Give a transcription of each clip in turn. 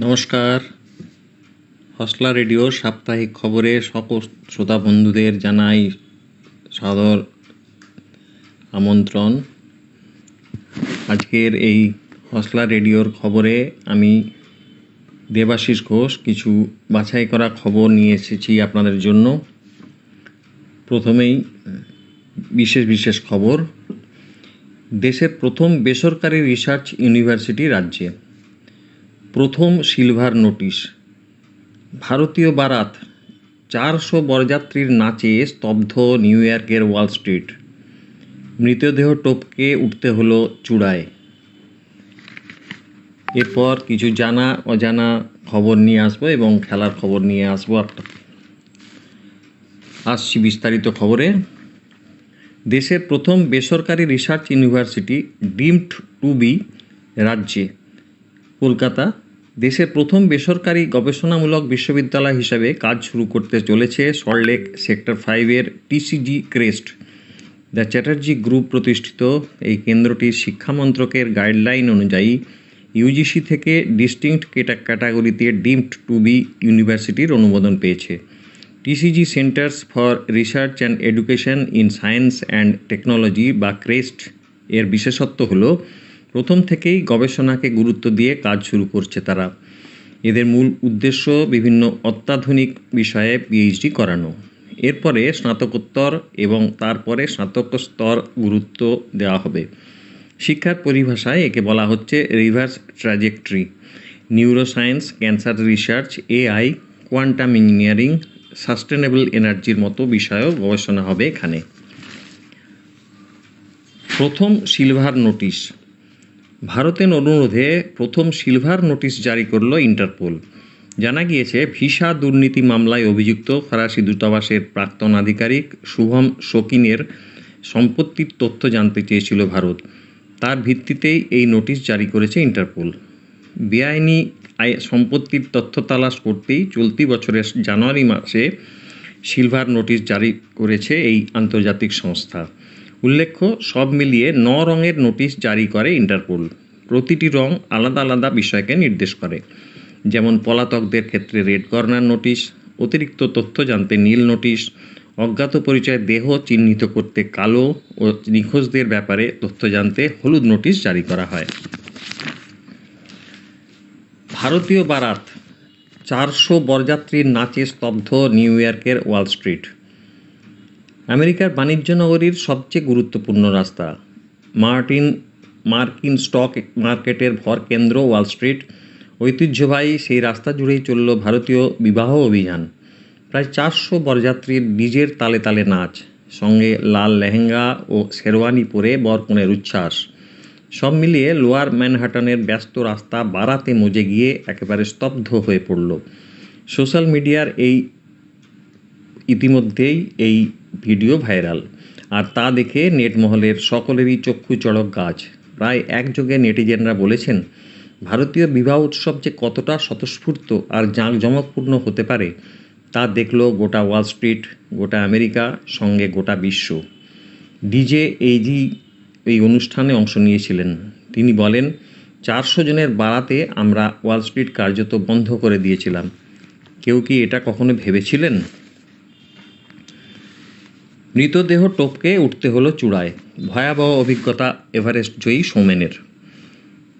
নমস্কার। হসলা রেডিও সাপ্তাহিক খবরে সকল শ্রোতা বন্ধুদের জানাই সাদর আমন্ত্রণ। আজকের এই হসলা রেডিওর খবরে আমি দেবাশিস ঘোষ কিছু বাছাই করা খবর নিয়ে এসেছি আপনাদের জন্য। প্রথমেই বিশেষ বিশেষ খবর, দেশের প্রথম বেসরকারি রিসার্চ ইউনিভার্সিটি রাজ্যে। প্রথম সিলভার নোটিশ। ভারতীয় বারাত চারশো বরযাত্রীর নাচে স্তব্ধ নিউ ইয়র্কের ওয়াল স্ট্রিট। মৃতদেহ টপকে উঠতে হলো চূড়ায়। এরপর কিছু জানা, অজানা খবর নিয়ে আসব এবং খেলার খবর নিয়ে আসব আসছি বিস্তারিত খবরে। দেশের প্রথম বেসরকারি research university deemed to be রাজ্যে কলকাতা, দেশের প্রথম বেসরকারি গবেষণামূলক বিশ্ববিদ্যালয় হিসাবে কাজ শুরু করতে চলেছে সল্টলেক সেক্টর ফাইভের TCG CREST the Chatterjee group প্রতিষ্ঠিত। এই কেন্দ্রটি শিক্ষামন্ত্রকের গাইডলাইন অনুযায়ী ইউজিসি থেকে ডিস্টিংক্ট ক্যাটাগরিতে ডিমড টু বি ইউনিভার্সিটির অনুমোদন পেয়েছে। TCG centres for research and education in science and technology বা ক্রেস্ট এর বিশেষত্ব হলো প্রথম থেকেই গবেষণাকে গুরুত্ব দিয়ে কাজ শুরু করছে তারা। এদের মূল উদ্দেশ্য বিভিন্ন অত্যাধুনিক বিষয়ে পিএইচডি করানো। এরপরে স্নাতকোত্তর এবং তারপরে স্নাতক স্তর গুরুত্ব দেওয়া হবে। শিক্ষার পরিভাষায় একে বলা হচ্ছে reverse trajectory neuroscience cancer research AI quantum engineering sustainable এনার্জির মতো বিষয়েও গবেষণা হবে এখানে। প্রথম সিলভার নোটিশ ভারতের অনুরোধে প্রথম সিলভার নোটিশ জারি করল ইন্টারপোল। জানা গিয়েছে, ভিসা দুর্নীতি মামলায় অভিযুক্ত ফরাসি দূতাবাসের প্রাক্তন আধিকারিক শুভম শকিনের সম্পত্তির তথ্য জানতে চেয়েছিল ভারত। তার ভিত্তিতেই এই নোটিশ জারি করেছে ইন্টারপোল। বেআইনি সম্পত্তির তথ্য তালাশ করতেই চলতি বছরের জানুয়ারি মাসে সিলভার নোটিশ জারি করেছে এই আন্তর্জাতিক সংস্থা। উল্লেখ্য, সব মিলিয়ে ন রঙের নোটিশ জারি করে ইন্টারপোল। প্রতিটি রং আলাদা আলাদা বিষয়কে নির্দেশ করে। যেমন পলাতকদের ক্ষেত্রে রেড কর্নার নোটিশ, অতিরিক্ত তথ্য জানতে নীল নোটিশ, অজ্ঞাত পরিচয় দেহ চিহ্নিত করতে কালো ও নিখোঁজদের ব্যাপারে তথ্য জানতে হলুদ নোটিশ জারি করা হয়। ভারতীয় বারাত, চারশো বরযাত্রীর নাচে স্তব্ধ নিউ ইয়র্কের ওয়াল স্ট্রিট। আমেরিকার বাণিজ্য নগরীর সবচেয়ে গুরুত্বপূর্ণ রাস্তা। মার্টিন, মার্কিন স্টক মার্কেটের ভর কেন্দ্র ওয়াল স্ট্রিট। ঐতিহ্যবাহী সেই রাস্তা জুড়েই চলল ভারতীয় বিবাহ অভিযান। প্রায় চারশো বরযাত্রীর নিজের তালে তালে নাচ, সঙ্গে লাল লেহেঙ্গা ও শেরওয়ানি পরে বরকনের উচ্ছ্বাস। সব মিলিয়ে লোয়ার ম্যানহাটনের ব্যস্ত রাস্তা বাড়াতে মজে গিয়ে একেবারে স্তব্ধ হয়ে পড়ল। সোশ্যাল মিডিয়ার এই ইতিমধ্যেই এই ভিডিও ভাইরাল। আর তা দেখে নেটমহলের সকলেরই চক্ষু চড়ক গাছ। প্রায় একযোগে নেটিজেনরা বলেছেন, ভারতীয় বিবাহ উৎসব যে কতটা স্বতঃস্ফূর্ত আর জাঁকজমকপূর্ণ হতে পারে, তা দেখল গোটা ওয়াল স্ট্রিট, গোটা আমেরিকা, সঙ্গে গোটা বিশ্ব। ডিজে এইজি এই অনুষ্ঠানে অংশ নিয়েছিলেন। তিনি বলেন, চারশো জনের বাড়াতে আমরা ওয়াল স্ট্রিট কার্যত বন্ধ করে দিয়েছিলাম। কেউ কি এটা কখনো ভেবেছিলেন? মৃতদেহ টপকে উঠতে হলো চূড়ায়। ভয়াবহ অভিজ্ঞতা এভারেস্ট জয়ী সৌমেনের।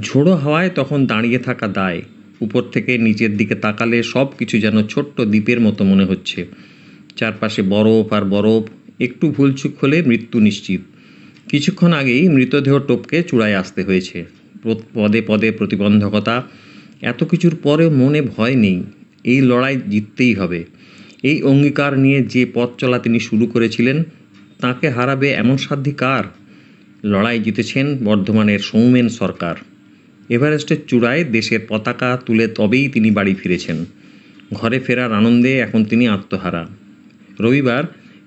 ঝোড়ো হাওয়ায় তখন দাঁড়িয়ে থাকা দায়, উপর থেকে নিচের দিকে তাকালে সব কিছু যেন ছোট্ট দ্বীপের মতো মনে হচ্ছে। চারপাশে বরফ আর বরফ, একটু ভুলচুক হলে মৃত্যু নিশ্চিত। কিছুক্ষণ আগেই মৃতদেহ টপকে চূড়ায় আসতে হয়েছে। পদে পদে প্রতিবন্ধকতা, এত কিছুর পরেও মনে ভয় নেই। এই লড়াই জিততেই হবে। এই অঙ্গীকার নিয়ে যে পথ চলা তিনি শুরু করেছিলেন, তাকে হারাবে এমন সাধ্যি কার? লড়াই জিতেছেন বর্ধমানের সৌমেন সরকার। এভারেস্টের চূড়ায় দেশের পতাকা তুলে তবেই তিনি বাড়ি ফিরেছেন। ঘরে ফেরার আনন্দে এখন তিনি আত্মহারা। রবিবার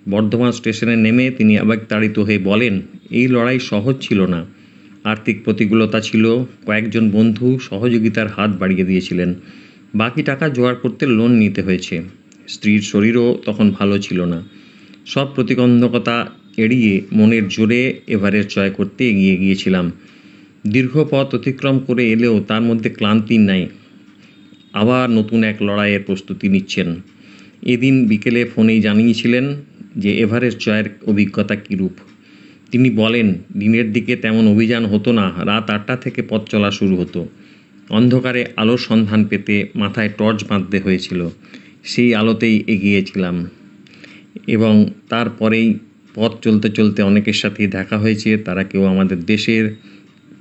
বর্ধমান স্টেশনে নেমে তিনি আবেগতাড়িত হয়ে বলেন, এই লড়াই সহজ ছিল না। আর্থিক প্রতিকূলতা ছিল, কয়েকজন বন্ধু সহযোগিতার হাত বাড়িয়ে দিয়েছিলেন। বাকি টাকা জোগাড় করতে লোন নিতে হয়েছে। স্ত্রীর শরীরও তখন ভালো ছিল না। সব প্রতিবন্ধকতা এড়িয়ে মনের জোরে এভারেস্ট জয় করতে এগিয়ে গিয়েছিলাম। দীর্ঘ পথ অতিক্রম করে এলেও তার মধ্যে ক্লান্তি নাই। আবার নতুন এক লড়াইয়ের প্রস্তুতি নিচ্ছেন। এদিন বিকেলে ফোনেই জানিয়েছিলেন যে এভারেস্ট জয়ের অভিজ্ঞতা কীরূপ তিনি বলেন, দিনের দিকে তেমন অভিযান হতো না, রাত আটটা থেকে পথ চলা শুরু হতো। অন্ধকারে আলোর সন্ধান পেতে মাথায় টর্চ বাঁধতে হয়েছিল। সেই আলোতেই এগিয়েছিলাম। এবং তারপরেই পথ চলতে চলতে অনেকের সাথেই দেখা হয়েছে, তারা কেউ আমাদের দেশের,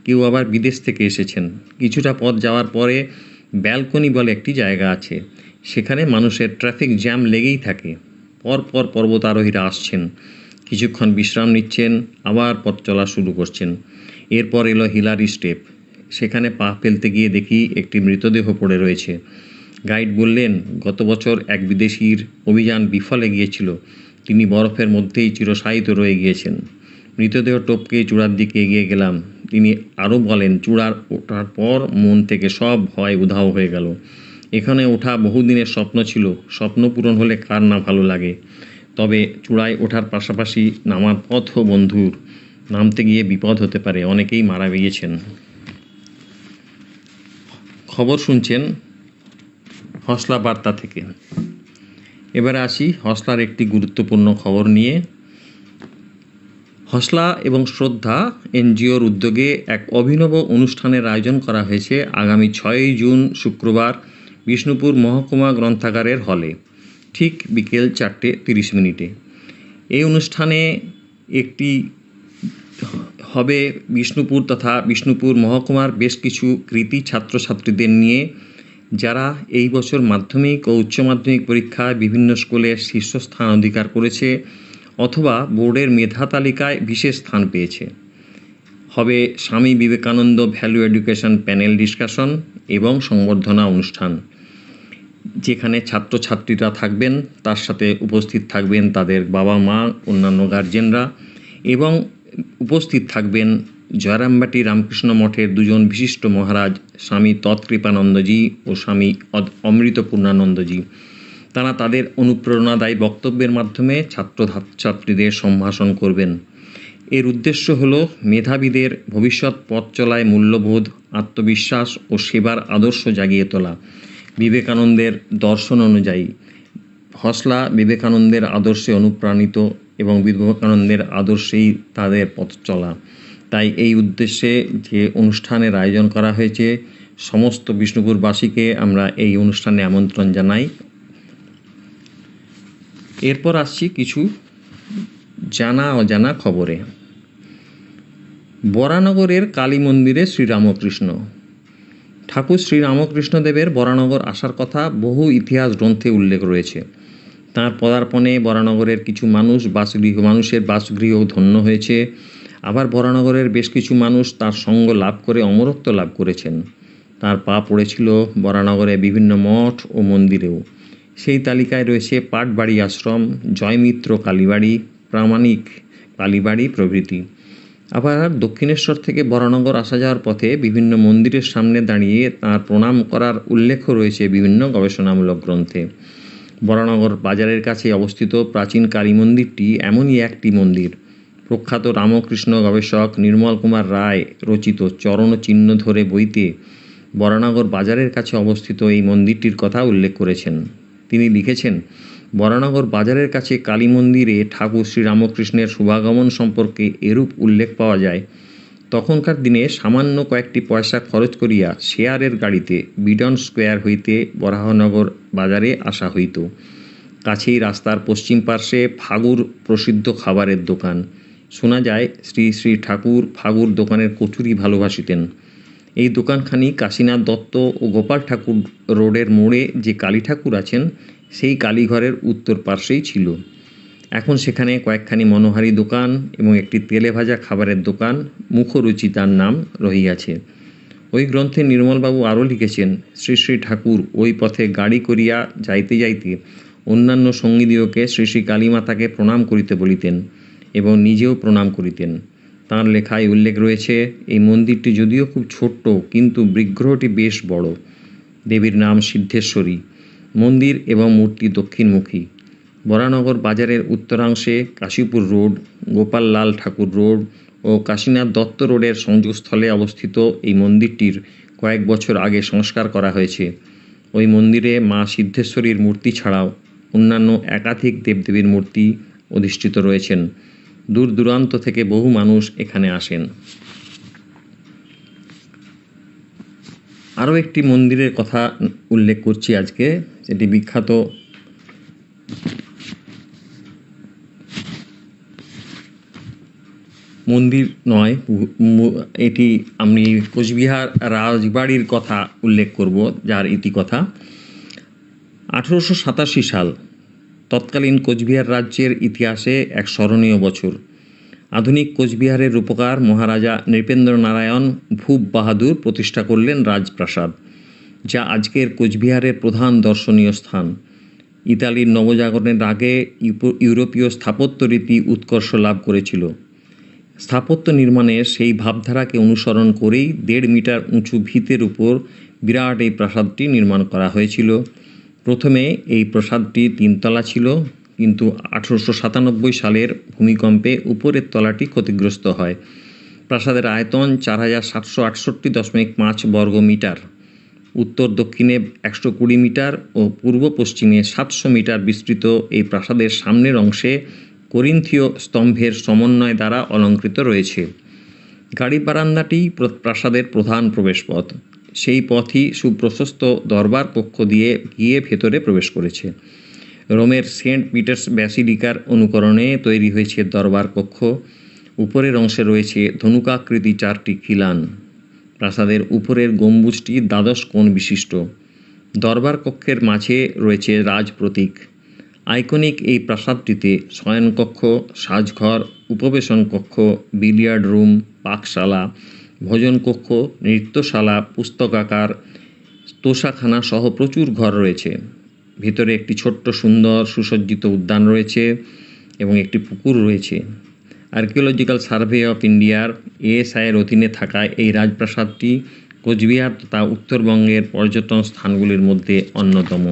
কেউ আবার বিদেশ থেকে এসেছেন। কিছুটা পথ যাওয়ার পরে ব্যালকনি বলে একটি জায়গা আছে, সেখানে মানুষের ট্রাফিক জ্যাম লেগেই থাকে। পর পর পর্বতারোহীরা আসছেন, কিছুক্ষণ বিশ্রাম নিচ্ছেন, আবার পথ চলা শুরু করছেন। এরপর এলো হিলারি স্টেপ, সেখানে পা ফেলতে গিয়ে দেখি একটি মৃতদেহ পড়ে রয়েছে। গাইড বললেন, গত বছর এক বিদেশির অভিযান বিফলে গিয়েছিল। তিনি বরফের মধ্যেই চিরসায়িত রয়ে গিয়েছেন। মৃতদেহ টপকে চূড়ার দিকে এগিয়ে গেলাম। তিনি আরও বলেন, চূড়ার ওঠার পর মন থেকে সব ভয় উধাও হয়ে গেল। এখানে ওঠা বহুদিনের স্বপ্ন ছিল। স্বপ্ন পূরণ হলে কার না ভালো লাগে। তবে চূড়ায় ওঠার পাশাপাশি নামার পথও বন্ধুর। নামতে গিয়ে বিপদ হতে পারে। অনেকেই মারা গিয়েছেন। খবর শুনছেন হসলা বার্তা থেকে। এবারে আসি হসলার একটি গুরুত্বপূর্ণ খবর নিয়ে। হসলা এবং শ্রদ্ধা এনজিওর উদ্যোগে এক অভিনব অনুষ্ঠানের আয়োজন করা হয়েছে আগামী ছয়ই জুন শুক্রবার বিষ্ণুপুর মহকুমা গ্রন্থাগারের হলে, ঠিক বিকেল চারটে তিরিশ মিনিটে। এই অনুষ্ঠানে একটি হবে বিষ্ণুপুর তথা বিষ্ণুপুর মহকুমার বেশ কিছু কৃতি ছাত্রছাত্রীদের নিয়ে যারা এই বছর মাধ্যমিক ও উচ্চ মাধ্যমিক পরীক্ষায় বিভিন্ন স্কুলে শীর্ষস্থান অধিকার করেছে অথবা বোর্ডের মেধা তালিকায় বিশেষ স্থান পেয়েছে। হবে Swami Vivekananda value education panel discussion এবং সংবর্ধনা অনুষ্ঠান। যেখানে ছাত্রছাত্রীরা থাকবেন, তার সাথে উপস্থিত থাকবেন তাদের বাবা মা অন্যান্য গার্জেনরা এবং উপস্থিত থাকবেন জয়রামবাটি রামকৃষ্ণ মঠের দুজন বিশিষ্ট মহারাজ, স্বামী তৎকৃপানন্দজি ও স্বামী অদ- অমৃত পূর্ণানন্দজি তারা তাদের অনুপ্রেরণাদায়ী বক্তব্যের মাধ্যমে ছাত্র ছাত্রীদের সম্ভাষণ করবেন। এর উদ্দেশ্য হল মেধাবীদের ভবিষ্যৎ পথ চলায় মূল্যবোধ, আত্মবিশ্বাস ও সেবার আদর্শ জাগিয়ে তোলা। বিবেকানন্দের দর্শন অনুযায়ী হসলা বিবেকানন্দের আদর্শে অনুপ্রাণিত এবং বিবেকানন্দের আদর্শেই তাদের পথ চলা। তাই এই উদ্দেশ্যে যে অনুষ্ঠানের আয়োজন করা হয়েছে, সমস্ত বিষ্ণুপুরবাসীকে আমরা এই অনুষ্ঠানে আমন্ত্রণ জানাই। এরপর আসছি কিছু জানা অজানা খবরে। বরানগরের কালী মন্দিরে শ্রীরামকৃষ্ণ। ঠাকুর শ্রীরামকৃষ্ণদেবের বরানগর আসার কথা বহু ইতিহাস গ্রন্থে উল্লেখ রয়েছে। তাঁর পদার্পণে বরানগরের কিছু মানুষ, বাসগৃহ, মানুষের বাসগৃহ ধন্য হয়েছে। আবার বরানগরের বেশ কিছু মানুষ তার সঙ্গ লাভ করে, অমরত্ব লাভ করেছেন। তার পা পড়েছিল বরানগরে বিভিন্ন মঠ ও মন্দিরেও। সেই তালিকায় রয়েছে পাটবাড়ি আশ্রম, জয়মিত্র কালীবাড়ি, প্রামাণিক কালীবাড়ি প্রভৃতি। আবার দক্ষিণেশ্বর থেকে বরানগর আসা যাওয়ার পথে বিভিন্ন মন্দিরের সামনে দাঁড়িয়ে তাঁর প্রণাম করার উল্লেখ রয়েছে বিভিন্ন গবেষণামূলক গ্রন্থে। বরানগর বাজারের কাছে অবস্থিত প্রাচীন কালী মন্দিরটি এমনই একটি মন্দির। প্রখ্যাত রামকৃষ্ণ গবেষক নির্মল কুমার রায় রচিত চরণ চিহ্ন ধরে বইতে বরানগর বাজারের কাছে অবস্থিত এই মন্দিরটির কথা উল্লেখ করেছেন। তিনি লিখেছেন, বরানগর বাজারের কাছে কালী মন্দিরে ঠাকুর শ্রীরামকৃষ্ণের শুভাগমন সম্পর্কে এরূপ উল্লেখ পাওয়া যায়। তখনকার দিনে সামান্য কয়েকটি পয়সা খরচ করিয়া শেয়ারের গাড়িতে বিডন স্কোয়ার হইতে বরাহনগর বাজারে আসা হইত। কাছেই রাস্তার পশ্চিম পার্শ্বে ফাগুর প্রসিদ্ধ খাবারের দোকান। শোনা যায়, শ্রী শ্রী ঠাকুর ফাগুর দোকানের কচুরি ভালোবাসিতেন। এই দোকানখানি কাশীনাথ দত্ত ও গোপাল ঠাকুর রোডের মোড়ে যে কালী ঠাকুর আছেন, সেই কালীঘরের উত্তর পার্শ্বেই ছিল। এখন সেখানে কয়েকখানি মনোহারী দোকান এবং একটি তেলে ভাজা খাবারের দোকান, মুখরুচি তার নাম রহিয়াছে। ওই গ্রন্থে নির্মলবাবু আরও লিখেছেন, শ্রী শ্রী ঠাকুর ওই পথে গাড়ি করিয়া যাইতে যাইতে অন্যান্য সঙ্গীদিওকে শ্রী শ্রী কালীমাতাকে প্রণাম করিতে বলিতেন। এবং নিজেও প্রণাম করিতেন। তাঁর লেখায় উল্লেখ রয়েছে, এই মন্দিরটি যদিও খুব ছোট্ট, কিন্তু বিগ্রহটি বেশ বড়। দেবীর নাম সিদ্ধেশ্বরী। মন্দির এবং মূর্তি দক্ষিণমুখী। বরানগর বাজারের উত্তরাংশে কাশীপুর রোড, গোপাল লাল ঠাকুর রোড ও কাশীনাথ দত্ত রোডের সংযোগস্থলে অবস্থিত এই মন্দিরটির কয়েক বছর আগে সংস্কার করা হয়েছে। ওই মন্দিরে মা সিদ্ধেশ্বরীর মূর্তি ছাড়াও অন্যান্য একাধিক দেবদেবীর মূর্তি অধিষ্ঠিত রয়েছেন। দূর দূরান্ত থেকে বহু মানুষ এখানে আসেন। আরও একটি মন্দিরের কথা উল্লেখ করছি আজকে যেটি বিখ্যাত মন্দির নয় এটি আমি কোচবিহার রাজবাড়ির কথা উল্লেখ করব, যার ইতিকথা আঠেরোশো সাতাশি সাল তৎকালীন কোচবিহার রাজ্যের ইতিহাসে এক স্মরণীয় বছর। আধুনিক কোচবিহারের রূপকার মহারাজা নৃপেন্দ্র নারায়ণ ভূপ বাহাদুর প্রতিষ্ঠা করলেন রাজপ্রাসাদ, যা আজকের কোচবিহারের প্রধান দর্শনীয় স্থান। ইতালির নবজাগরণের আগে ইউরোপীয় স্থাপত্য রীতি উৎকর্ষ লাভ করেছিল। স্থাপত্য নির্মাণে সেই ভাবধারাকে অনুসরণ করেই দেড় মিটার উঁচু ভিতের উপর বিরাট এই প্রাসাদটি নির্মাণ করা হয়েছিল। প্রথমে এই প্রাসাদটি তিনতলা ছিল, কিন্তু আঠেরোশো সাতানব্বই সালের ভূমিকম্পে উপরের তলাটি ক্ষতিগ্রস্ত হয়। প্রাসাদের আয়তন চার হাজার সাতশো আটষট্টি দশমিক পাঁচ বর্গ মিটার উত্তর দক্ষিণে একশো কুড়ি মিটার ও পূর্ব পশ্চিমে সাতশো মিটার বিস্তৃত এই প্রাসাদের সামনের অংশে করিন্থীয় স্তম্ভের সমন্বয় দ্বারা অলঙ্কৃত রয়েছে। গাড়ি বারান্দাটি প্রাসাদের প্রধান প্রবেশপথ। সেই পথই সুপ্রশস্ত দরবার কক্ষ দিয়ে গিয়ে ভেতরে প্রবেশ করেছে। রোমের সেন্ট পিটার্স ব্যাসিলিকার অনুকরণে তৈরি হয়েছে দরবার কক্ষ। উপরের অংশে রয়েছে ধনুকাকৃতি চারটি খিলান। প্রাসাদের উপরের গম্বুজটি দ্বাদশ কোণ বিশিষ্ট। দরবার কক্ষের মাঝে রয়েছে রাজ প্রতীক। আইকনিক এই প্রাসাদটিতে শয়নকক্ষ, সাজঘর, উপবেশন কক্ষ, বিলিয়ার্ড রুম, পাকশালা ভোজন কক্ষ, নৃত্যশালা, পুস্তকাকার, তোষাখানা সহ প্রচুর ঘর রয়েছে। ভিতরে একটি ছোট্ট সুন্দর সুসজ্জিত উদ্যান রয়েছে এবং একটি পুকুর রয়েছে। আর্কিওলজিক্যাল সার্ভে অফ ইন্ডিয়ার এএসআইয়ের অধীনে থাকায় এই রাজপ্রাসাদটি কোচবিহার তথা উত্তরবঙ্গের পর্যটন স্থানগুলির মধ্যে অন্যতম।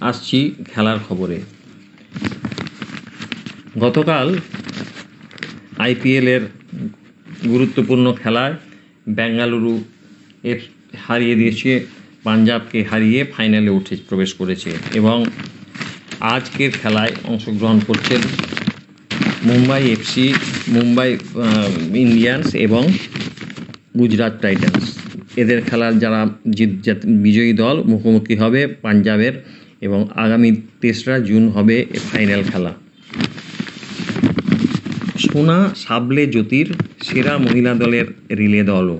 আসছি খেলার খবরে। গতকাল আইপিএলের গুরুত্বপূর্ণ খেলায় বেঙ্গালুরু এফ হারিয়ে দিয়েছে, পাঞ্জাবকে হারিয়ে ফাইনালে উঠে প্রবেশ করেছে এবং আজকের খেলায় অংশগ্রহণ করছেন মুম্বাই এফসি, মুম্বাই ইন্ডিয়ান্স এবং গুজরাট টাইটান্স। এদের খেলার যারা জিত, বিজয়ী দল মুখোমুখি হবে পাঞ্জাবের এবং আগামী তেসরা জুন হবে ফাইনাল খেলা। সোনা সাবলে জ্যোতির সেরা মহিলা দলের রিলে দলও।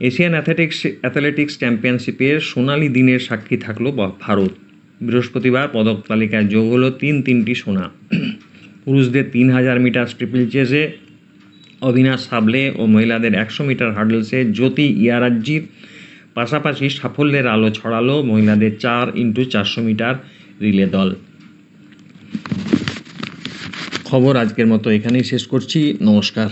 এশিয়ান অ্যাথলেটিক্স অ্যাথলেটিক্স চ্যাম্পিয়নশিপের সোনালি দিনের সাক্ষী থাকল ভারত। বৃহস্পতিবার পদক তালিকায় যোগ হলো তিন তিনটি সোনা। পুরুষদের তিন হাজার মিটার ট্রিপল চেসে অবিনাশ সাবলে ও মহিলাদের একশো মিটার হার্ডলসে জ্যোতি ইয়ারাজ্জির পাশাপাশি সাফল্যের আলো ছড়ালো মহিলাদের চার ইন্টু চারশো মিটার রিলে দল। খবর আজকের মতো এখানেই শেষ করছি। নমস্কার।